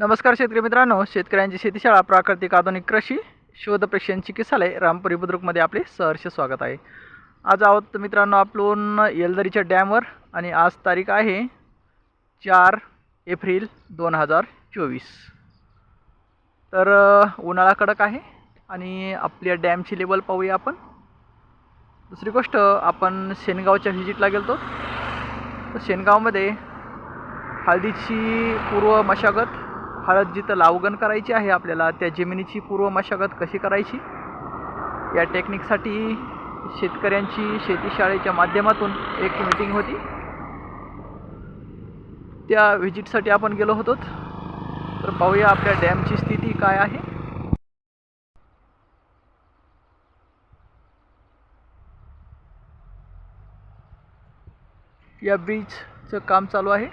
नमस्कार शेतकरी मित्रांनो शेतकऱ्यांची शेतीशाळा प्राकृतिक आधुनिक कृषी शोध प्रशिक्षण चिकित्सालय रामपुरी बुद्रुकमध्ये आपले सहर्ष स्वागत आहे. आज आहोत मित्रांनो आपण येलदरीच्या डॅमवर आणि आज तारीख आहे चार एप्रिल दोन हजार चोवीस. तर उन्हाळा कडक आहे आणि आपल्या डॅमची लेवल पाहूया आपण. दुसरी गोष्ट आपण शेनगावच्या व्हिजिटला गेलो तर शेनगावमध्ये हळदीची पूर्व मशागत हळद जिथं लावगण करायची आहे आपल्याला त्या जमिनीची पूर्व मशागत कशी करायची? या टेक्निकसाठी शेतकऱ्यांची शेतीशाळेच्या माध्यमातून एक मीटिंग होती. त्या व्हिजिटसाठी आपण गेलो होतो. तर पाहूया आपल्या डॅमची स्थिती काय आहे. या ब्रिजचं काम चालू आहे.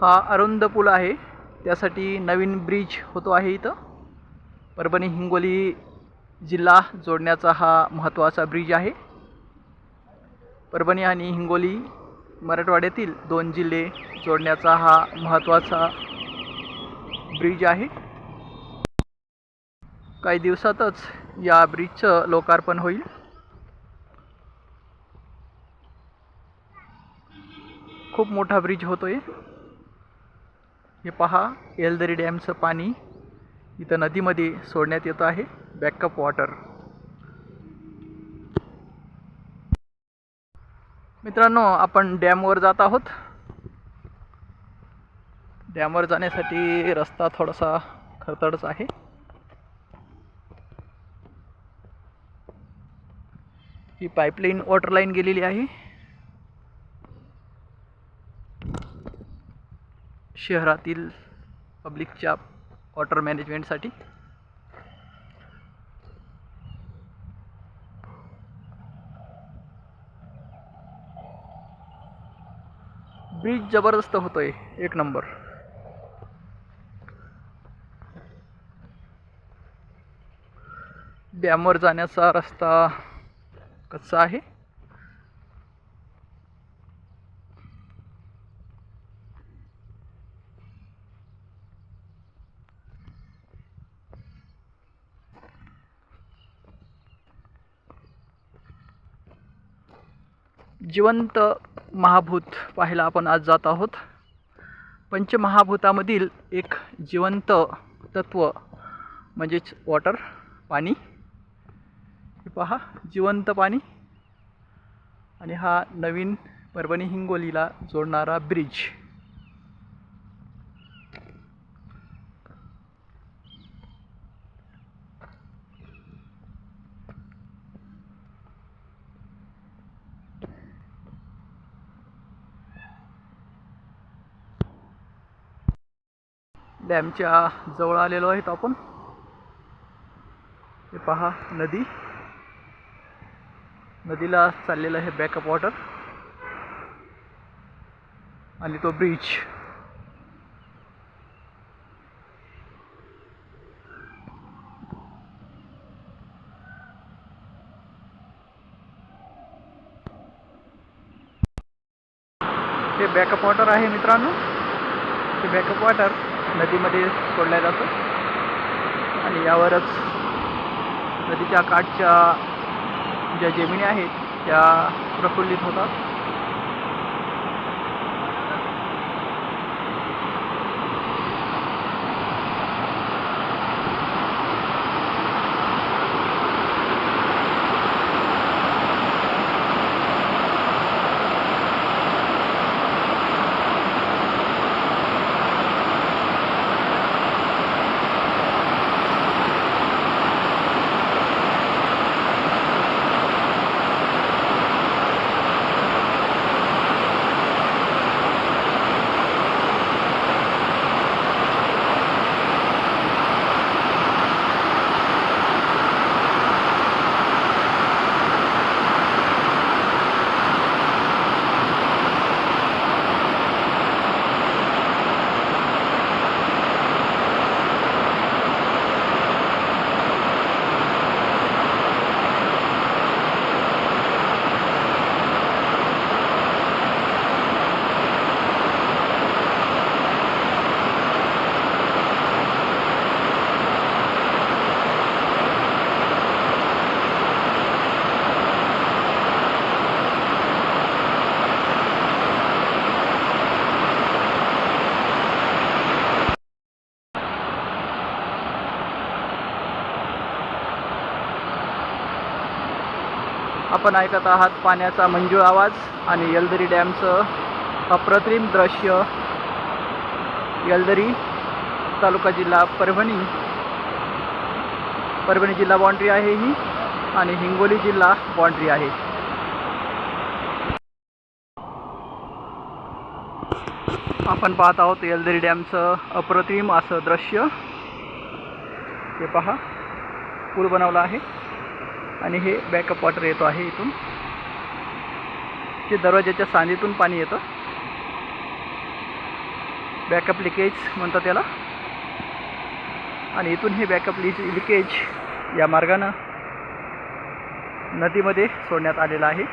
हा अरुंद पूल आहे. त्यासाठी नवीन ब्रिज होतो आहे इथं. परभणी हिंगोली जिल्हा जोडण्याचा हा महत्त्वाचा ब्रिज आहे. परभणी आणि हिंगोली मराठवाड्यातील दोन जिल्हे जोडण्याचा हा महत्त्वाचा ब्रिज आहे. काही दिवसातच या ब्रिजचं लोकार्पण होईल. खूप मोठा ब्रिज होतो आहे हे पहा येलदरी डॅमचं पाणी इथं नदीमध्ये सोडण्यात येतं आहे. बॅकअप वॉटर मित्रांनो आपण डॅमवर जात आहोत. डॅमवर जाण्यासाठी रस्ता थोडासा खडतडच आहे. ही पाईपलाईन वॉटर लाईन गेलेली आहे. शहरातील पब्लिकच्या वॉटर मॅनेजमेंटसाठी. ब्रिज जबरदस्त होतोय एक नंबर. डॅमवर जाण्याचा रस्ता कच्चा आहे. जिवंत महाभूत पाहायला आपण आज जात आहोत. पंचमहाभूतामधील एक जिवंत तत्व म्हणजेच वॉटर पाणी. हे पहा जिवंत पाणी. आणि हा नवीन परभणी हिंगोलीला जोडणारा ब्रिज डॅमच्या जवळ आलेलो आहेत आपण. हे पहा नदी. नदीला चाललेलं आहे बॅकअप वॉटर आणि तो ब्रिज हे बॅकअप वॉटर आहे मित्रांनो. हे बॅकअप वॉटर नदीमध्ये सोडला जातो. आणि यावरच नदीच्या काठच्या ज्या जमिनी आहेत त्या प्रफुल्लित होतात. आपण ऐकत आहात पाण्याचा मंजूळ आवाज आणि यलदरी डॅमचं अप्रतिम दृश्य. यलदरी तालुका जिल्हा परभणी. परभणी जिल्हा बाँड्री आहे ही आणि हिंगोली जिल्हा बाँड्री आहे. आपण पाहत आहोत यलदरी डॅमचं अप्रतिम असं दृश्य. हे पहा पूल बनवला आहे. आणि हे बॅकअप वॉटर येतो आहे इथून. ते दरवाजाच्या सांधीतून पाणी येतं. बॅकअप लिकेज म्हणतात त्याला आणि इथून हे बॅकअप लिज लिकेज या मार्गानं नदीमध्ये सोडण्यात आलेलं आहे.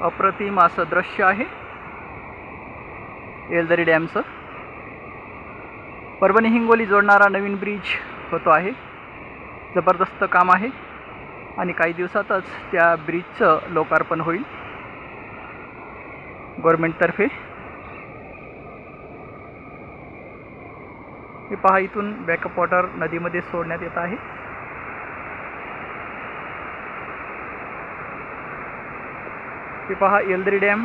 अप्रतिम असं दृश्य आहे. येलदरी डॅमचं. परभणी हिंगोली जोडणारा नवीन ब्रिज होतो आहे. जबरदस्त काम आहे. आणि काही दिवसातच त्या ब्रिजचं लोकार्पण होईल. गव्हर्मेंटतर्फे हे पहा इथून बॅकअप वॉटर नदीमध्ये सोडण्यात येत आहे. हे पहा येलदरी डॅम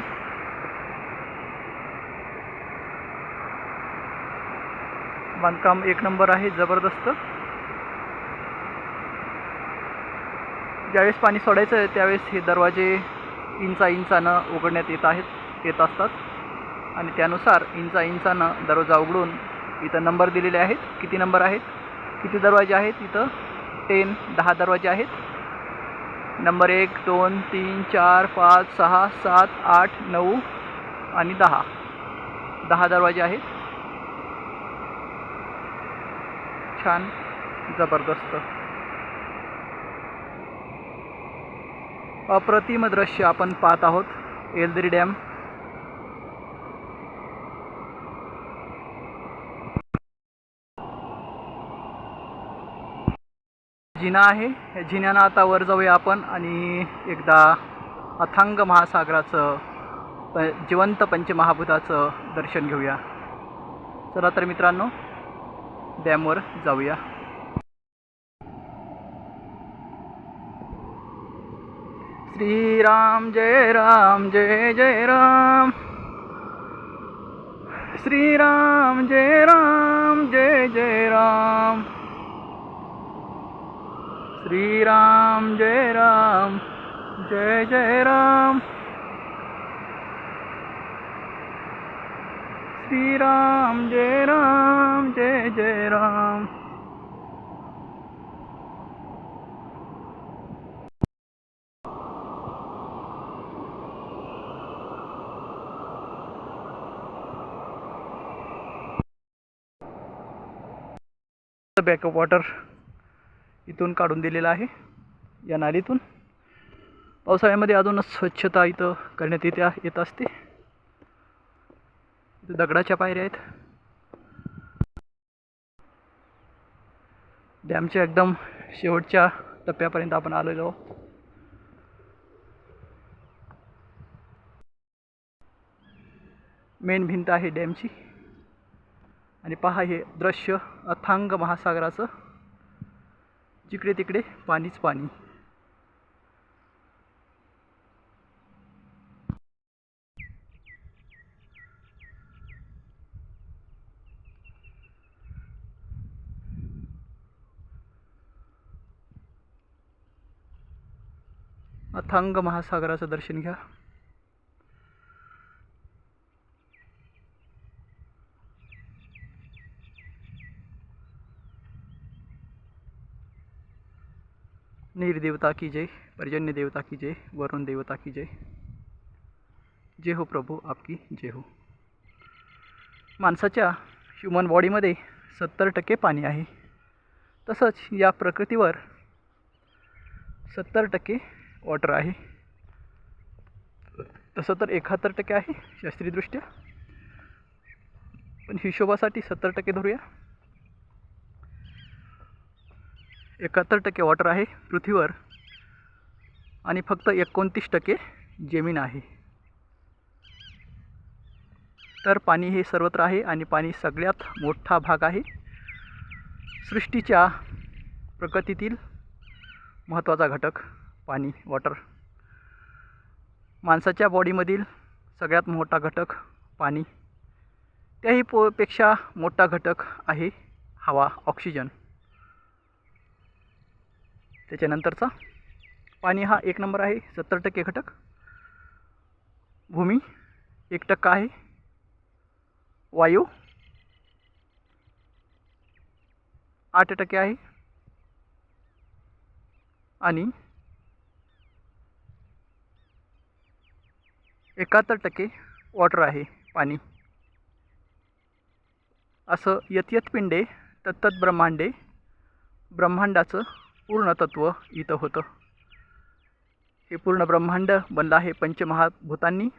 बांधकाम एक नंबर आहे जबरदस्त. ज्यावेळेस पाणी सोडायचं आहे त्यावेळेस हे दरवाजे इंचा इंचानं उघडण्यात येत आहेत येत असतात. आणि त्यानुसार इंचा इंचानं दरवाजा उघडून इथं नंबर दिलेले आहेत. किती नंबर आहेत? किती दरवाजे आहेत इथं? टेन दहा दरवाजे आहेत. नंबर एक दोन तीन चार पाच सहा सात आठ नऊ आणि दहा. दहा दरवाजे आहेत. छान. जबरदस्त. अप्रतिम दृश्य आपण पाहत आहोत. एलदरी डॅम. जिना आहे. या जिन्यानं आता वर जाऊया आपण आणि एकदा अथांग महासागराचं प जिवंत पंचमहाभूताचं दर्शन घेऊया. चला तर मित्रांनो डॅमवर जाऊया. श्रीराम जय राम जय जय राम. श्रीराम जय राम जय जय राम. श्रीराम जय राम जय जय राम श्रीराम जय राम जय जय राम बॅकअप वॉटर इथून काढून दिलेला आहे या नालीतून. पावसाळ्यामध्ये अजूनच स्वच्छता इथं करण्यात येते येत असते. इथं दगडाच्या पायऱ्या आहेत. डॅमच्या एकदम शेवटच्या टप्प्यापर्यंत आपण आलेलो आहोत. मेन भिंत आहे डॅमची. आणि पहा हे दृश्य अथांग महासागराचं. जिकडे तिकडे पाणीच पाणी. अथांग महासागराचं दर्शन घ्या. नीर देवता की जय पर्जन्य देवता की जय वरुण देवता की जय। जय हो प्रभू आपकी जय हो। माणसाच्या ह्युमन बॉडीमध्ये सत्तर टक्के पाणी आहे. तसंच या प्रकृतीवर सत्तर टक्के वॉटर आहे. तसं तर एकाहत्तर टक्के आहे शास्त्रीयदृष्ट्या पण हिशोबासाठी सत्तर टक्के धरूया. एकाहत्तर टक्के वॉटर आहे पृथ्वीवर आणि फक्त एकोणतीस टक्के जमीन आहे. तर पाणी हे सर्वत्र आहे आणि पाणी सगळ्यात मोठा भाग आहे. सृष्टीच्या प्रकृतीतील महत्त्वाचा घटक पाणी वॉटर माणसाच्या बॉडीमधील सगळ्यात मोठा घटक पाणी. त्याही पो पेक्षा मोठा घटक आहे हवा ऑक्सिजन त्याच्यानंतरचा पाणी हा एक नंबर आहे सत्तर टक्के घटक. भूमी एक टक्का आहे. वायू आठ टक्के आहे. आणि एकाहत्तर टक्के वॉटर आहे पाणी. असं यत पिंडे तत्तत ब्रह्मांडे ब्रह्मांडाचं पूर्णतत्व इथं होतं. हे पूर्ण ब्रह्मांड बनलं आहे पंचमहाभूतांनी.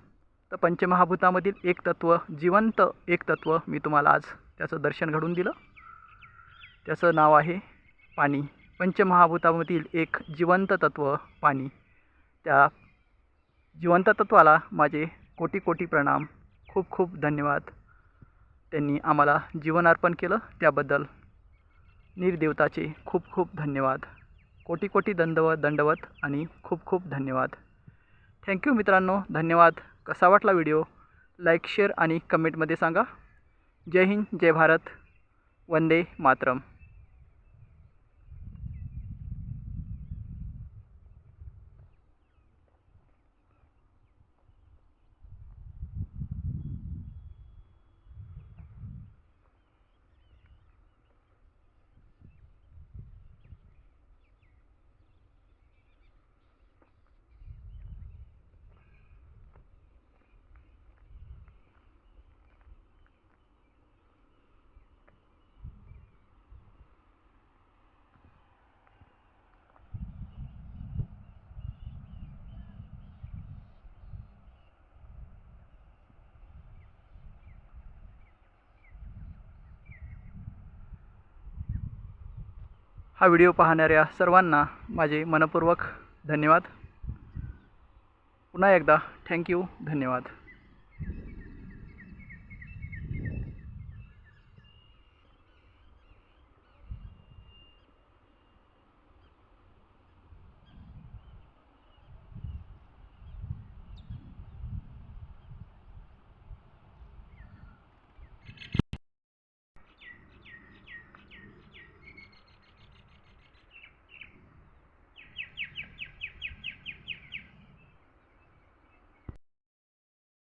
तर पंचमहाभूतामधील एक तत्त्व जिवंत एक तत्त्व मी तुम्हाला आज त्याचं दर्शन घडून दिलं. त्याचं नाव आहे पाणी. पंचमहाभूतामधील एक जिवंत तत्त्व पाणी. त्या जिवंत तत्त्वाला माझे कोटी कोटी प्रणाम. खूप खूप धन्यवाद. त्यांनी आम्हाला जीवन अर्पण केलं. त्याबद्दल निर्देवताचे खूप खूप धन्यवाद. कोटी कोटी दंडवत दंडवत आणि खूप खूप धन्यवाद. थँक्यू मित्रांनो. धन्यवाद. कसा वाटला व्हिडिओ? लाईक शेअर आणि कमेंटमध्ये सांगा. जय हिंद जय भारत. वंदे मातरम. हा व्हिडिओ पाहणाऱ्या सर्वांना माझे मनपूर्वक धन्यवाद. पुन्हा एकदा थँक्यू धन्यवाद.